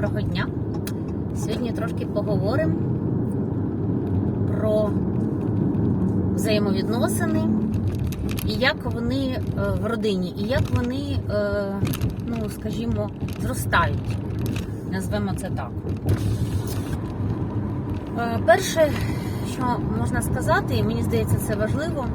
Доброго дня! Сьогодні трошки поговоримо про взаємовідносини і як вони е, в родині, і як вони, е, ну скажімо, зростають. Назвемо це так. Е, Перше, що можна сказати, і мені здається, це важливо,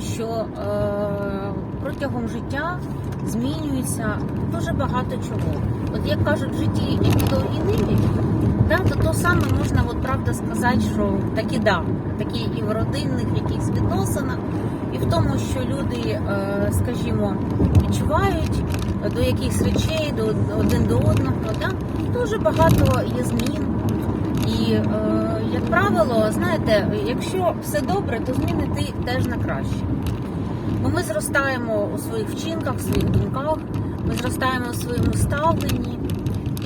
що е, протягом життя змінюється дуже багато чого. От як кажуть, в житті довгі ниві, да, то то саме можна от, правда сказати, що такі да, такі і в родинних якихось відносинах, і в тому, що люди, е, скажімо, відчувають до якихось речей, до один до одного. Да? Дуже багато є змін. І, е, як правило, знаєте, якщо все добре, то зміни ти теж на краще. Бо ми зростаємо у своїх вчинках, в своїх думках, ми зростаємо у своєму ставленні.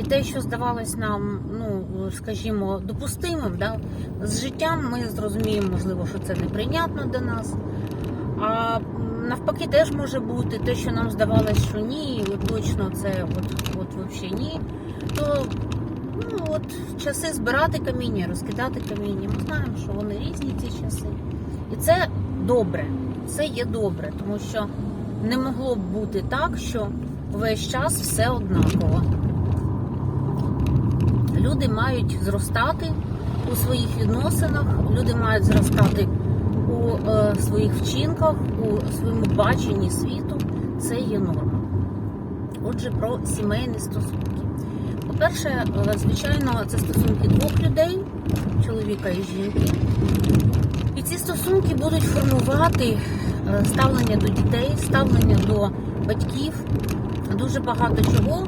І те, що здавалось нам, ну скажімо, допустимим, да, з життям ми зрозуміємо, можливо, що це неприйнятно для нас. А навпаки, теж може бути те, що нам здавалось, що ні, точно це от, от взагалі ні. То ну, от часи збирати каміння, розкидати каміння. Ми знаємо, що вони різні ці часи. І це добре, це є добре, тому що не могло б бути так, що весь час все однаково. Люди мають зростати у своїх відносинах, люди мають зростати у е, своїх вчинках, у своєму баченні світу. Це є норма. Отже, про сімейні стосунки. По-перше, е, звичайно, це стосунки двох людей, чоловіка і жінки. І ці стосунки будуть формувати е, ставлення до дітей, ставлення до батьків. Дуже багато чого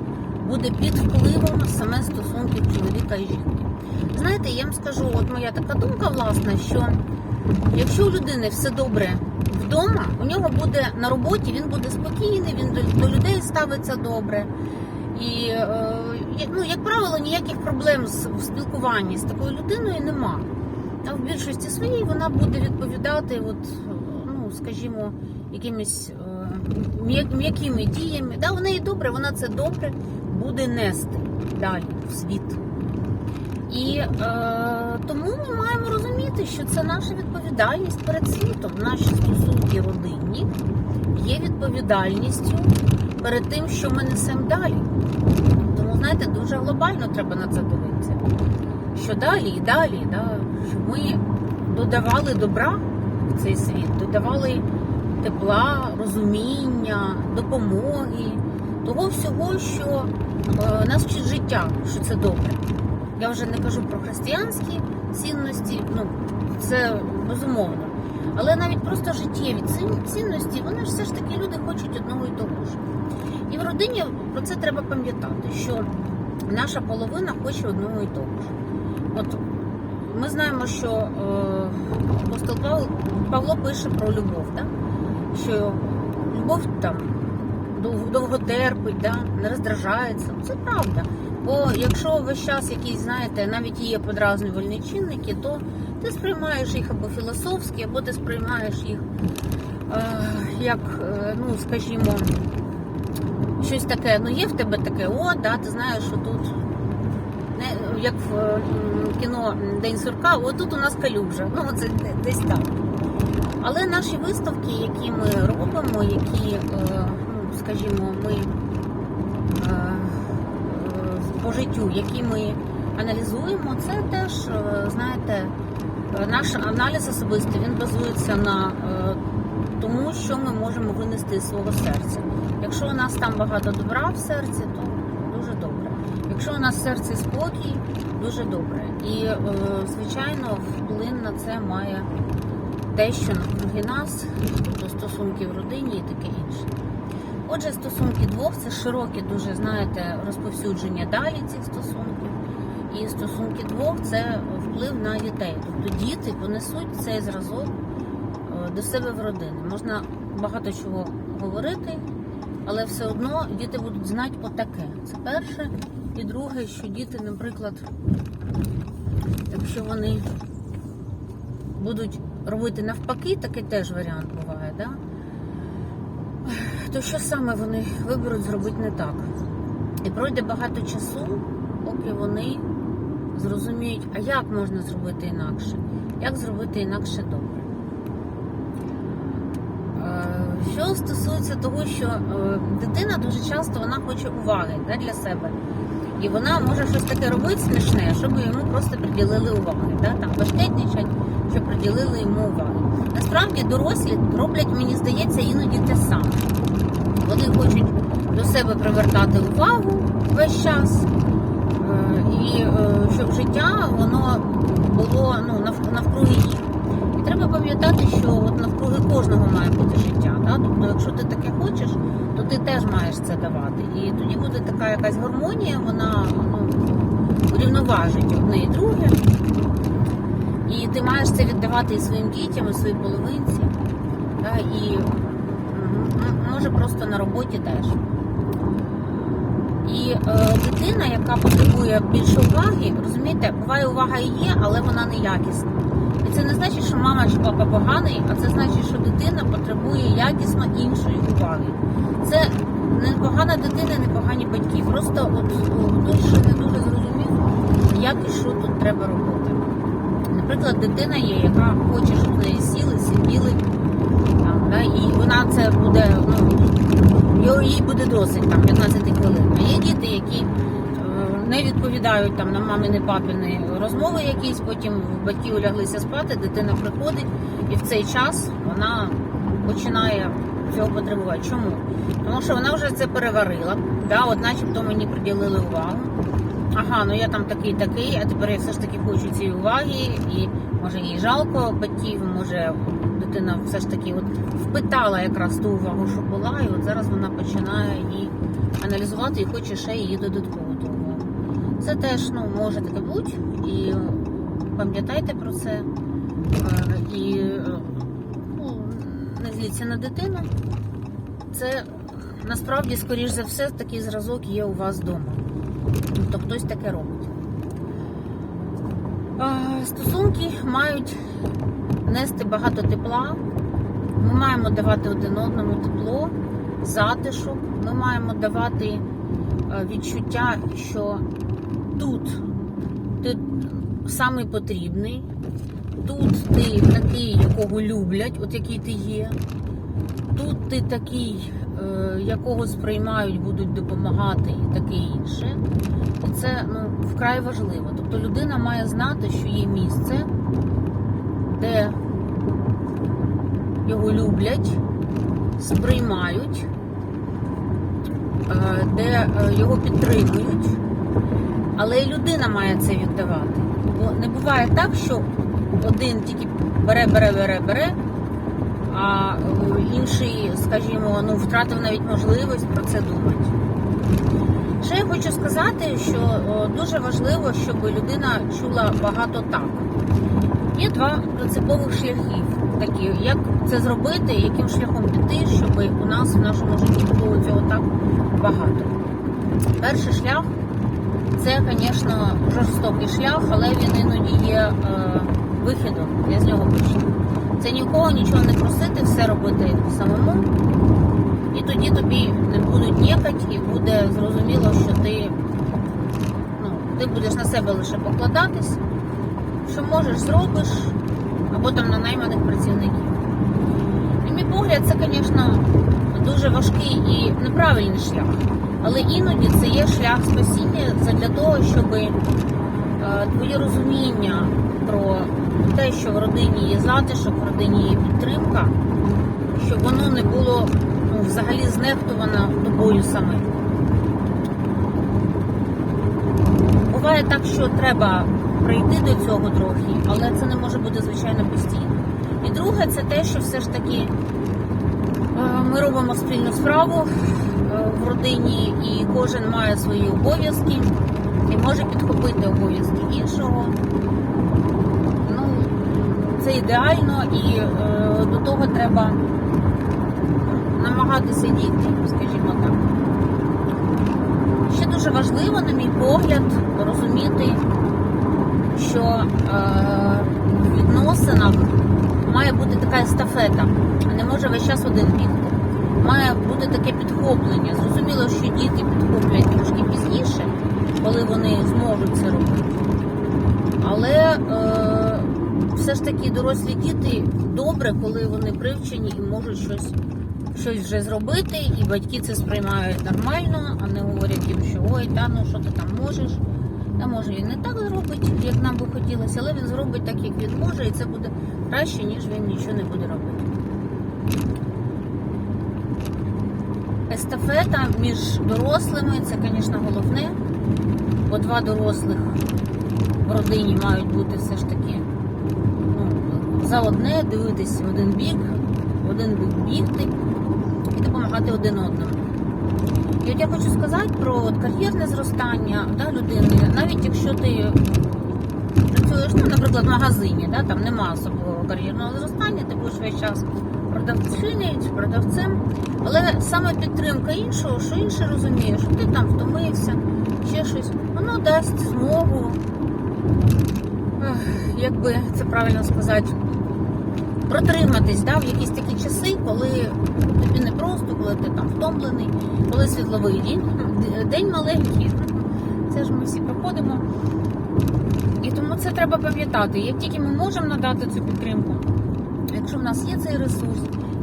буде під впливом саме стосунків чоловіка і жінки. Знаєте, я вам скажу, от моя така думка, власне, що якщо у людини все добре вдома, у нього буде на роботі, він буде спокійний, він до, людей ставиться добре. І, е, ну, як правило, ніяких проблем в спілкуванні з такою людиною нема. А в більшості своїй вона буде відповідати, от, ну, скажімо, якимись е, м'якими діями. Да, у неї добре, вона це добре буде нести далі в світ. І е, тому ми маємо розуміти, що це наша відповідальність перед світом. Наші стосунки родинні є відповідальністю перед тим, що ми несемо далі. Знаєте, дуже глобально треба на це дивитися. Що далі і далі, да, щоб ми додавали добра в цей світ, додавали тепла, розуміння, допомоги, того всього, що е, нас вчить життя, що це добре. Я вже не кажу про християнські цінності, ну це безумовно. Але навіть просто життєві цінності, вони ж все ж таки люди хочуть одного і того ж. І в родині про це треба пам'ятати, що наша половина хоче одного і того ж. От ми знаємо, що е, апостол Павло, пише про любов, да? що любов там довго терпить, да? не роздражається. Це правда. Бо якщо весь час якісь, знаєте, навіть є подразнювальні чинники, то ти сприймаєш їх або філософськи, або ти сприймаєш їх е, як, е, ну, скажімо, щось таке, ну є в тебе таке, о, да, ти знаєш, що тут не як в кіно День сурка, от тут у нас калюжа. Ну, це десь так. Але наші виставки, які ми робимо, які, е, ну, скажімо, ми е, е, по життю, які ми аналізуємо, це теж, знаєте, наш аналіз особистий, він базується на тому, що ми можемо винести з свого серця. Якщо у нас там багато добра в серці, то дуже добре. Якщо у нас в серці спокій, дуже добре. І, е, звичайно, вплин на це має те, що навкруги нас, тобто стосунки в родині і таке інше. Отже, стосунки двох це широке, дуже знаєте, розповсюдження далі цих стосунків. І стосунки двох це вплив на дітей. Тобто діти понесуть цей зразок до себе в родини. Можна багато чого говорити, але все одно діти будуть знати отаке. Це перше. І друге, що діти, наприклад, якщо вони будуть робити навпаки, такий теж варіант буває, да? то що саме вони виберуть зробити не так? І пройде багато часу, поки вони зрозуміють, а як можна зробити інакше, як зробити інакше добре. Е, Що стосується того, що е, дитина дуже часто вона хоче уваги да, для себе. І вона може щось таке робити смішне, щоб йому просто приділили уваги. Да? Там башкетничать, щоб приділили йому уваги. Насправді дорослі роблять, мені здається, іноді те саме. Вони хочуть до себе привертати увагу весь час. Е, І е, щоб життя воно було ну, навкруги їх. Треба пам'ятати, що от навкруги кожного має бути життя. Да? Тобто, якщо ти таке хочеш, то ти теж маєш це давати. І тоді буде така якась гармонія, вона ну, урівноважить одне і друге. І ти маєш це віддавати і своїм дітям, і своїй половинці. Да? І може просто на роботі теж. І е, дитина, яка потребує більше уваги, розумієте, буває увага і є, але вона не якісна. Це не значить, що мама чи папа поганий, а це значить, що дитина потребує якісно іншої уваги. Це не погана дитина, не погані батьки. Просто от хтось ще не дуже зрозумів, як і що тут треба робити. Наприклад, дитина є, яка хоче, щоб неї сіли, сиділи, там, да, і вона це буде, ну, їй буде досить там 15 хвилин. А є діти, які не відповідають там на мамини папіни розмови якісь, потім батьки уляглися спати, дитина приходить, і в цей час вона починає цього потребувати. Чому? Тому що вона вже це переварила, да, от начебто мені приділили увагу. Ага, ну я там такий такий, а тепер я все ж таки хочу цієї уваги, і може їй жалко батьків, може дитина все ж таки от впитала якраз ту увагу, що була, і от зараз вона починає її аналізувати і хоче ще її додаткову ту увагу. Це теж ну, може таке бути, і пам'ятайте про це. Е, І е, ну, не зліться на дитину. Це насправді, скоріш за все, такий зразок є у вас вдома. Тобто хтось таке робить. Е, Стосунки мають нести багато тепла. Ми маємо давати один одному тепло, затишок. Ми маємо давати відчуття, що тут ти самий потрібний, тут ти такий, якого люблять, от який ти є. Тут ти такий, е, якого сприймають, будуть допомагати і таке інше. І це ну, вкрай важливо. Тобто людина має знати, що є місце, де його люблять, сприймають, е, де е, його підтримують, але і людина має це віддавати. Бо не буває так, що один тільки бере, бере, бере, бере, а е, інший, скажімо, ну, втратив навіть можливість про це думати. Ще я хочу сказати, що дуже важливо, щоб людина чула багато так. Є два принципових шляхів, такі, як це зробити, яким шляхом піти, щоб у нас в нашому житті було цього так багато. Перший шлях це, звісно, жорстокий шлях, але він іноді є е, вихідом. Я з нього почну. Це нікого нічого не просити, все робити самому. І тоді тобі не будуть нікать, і буде зрозуміло, що ти, ну, ти будеш на себе лише покладатись, що можеш, зробиш, або там на найманих працівників. І мій погляд, це, звісно, дуже важкий і неправильний шлях. Але іноді це є шлях спасіння для того, щоб е, твоє розуміння про те, що в родині є затишок, в родині є підтримка, щоб воно не було ну, взагалі знехтувано тобою самим. Буває так, що треба прийти до цього трохи, але це не може бути звичайно постійно. І друге, це те, що все ж таки ми робимо спільну справу е, в родині, і кожен має свої обов'язки і може підхопити обов'язки іншого. Ну, це ідеально і е, до того треба намагатися дійти, скажімо так. Ще дуже важливо, на мій погляд, розуміти, що е, в відносинах має бути така естафета, не може весь час один бігти. Має бути таке підхоплення. Зрозуміло, що діти підхоплять трошки пізніше, коли вони зможуть це робити. Але е, все ж таки дорослі діти добре, коли вони привчені і можуть щось, щось вже зробити, і батьки це сприймають нормально, а не говорять їм, що ой, та ну що ти там можеш. Та може він не так зробить, як нам би хотілося, але він зробить так, як він може, і це буде краще, ніж він нічого не буде робити. Естафета між дорослими це, звісно, головне, бо два дорослих в родині мають бути все ж таки ну, за одне, дивитись в один бік, в один бік бігти і допомагати один одному. І от я хочу сказати про от кар'єрне зростання да, людини, навіть якщо ти працюєш, ну, наприклад, в магазині, да, там нема кар'єрного зростання, ти будеш весь час продавчиною чи продавцем, але саме підтримка іншого, що інший розуміє, що ти там втомився, ще щось, воно дасть змогу, як би це правильно сказати, протриматись да, в якісь такі часи, коли тобі не просто, коли ти там втомлений, коли світловий день, день маленький. Це ж ми всі проходимо. Треба пам'ятати. Як тільки ми можемо надати цю підтримку, якщо в нас є цей ресурс,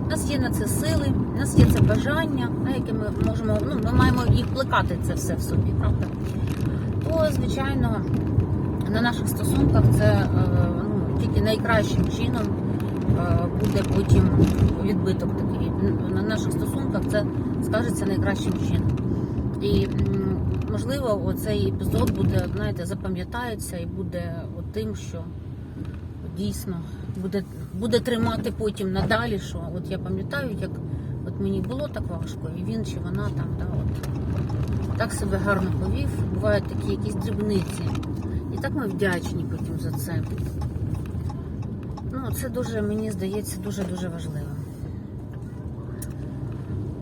в нас є на це сили, в нас є це бажання, яке ми можемо, ну, ми маємо їх плекати це все в собі, правда? То, звичайно, на наших стосунках це е, ну, тільки найкращим чином е, буде потім відбиток такий. На наших стосунках це скажеться найкращим чином. І можливо, оцей епізод буде, знаєте, запам'ятається і буде тим, що дійсно буде, буде тримати потім надалі, що от я пам'ятаю, як от мені було так важко, і він чи вона там, да, от, так себе гарно повів. Бувають такі якісь дрібниці. І так ми вдячні потім за це. Ну, це дуже, мені здається, дуже-дуже важливо.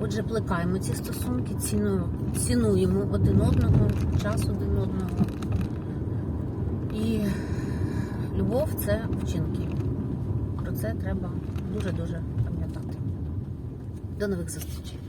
Отже, плекаємо ці стосунки, цінуємо один одного, час один одного. І любов це вчинки. Про це треба дуже-дуже пам'ятати. До нових зустрічей.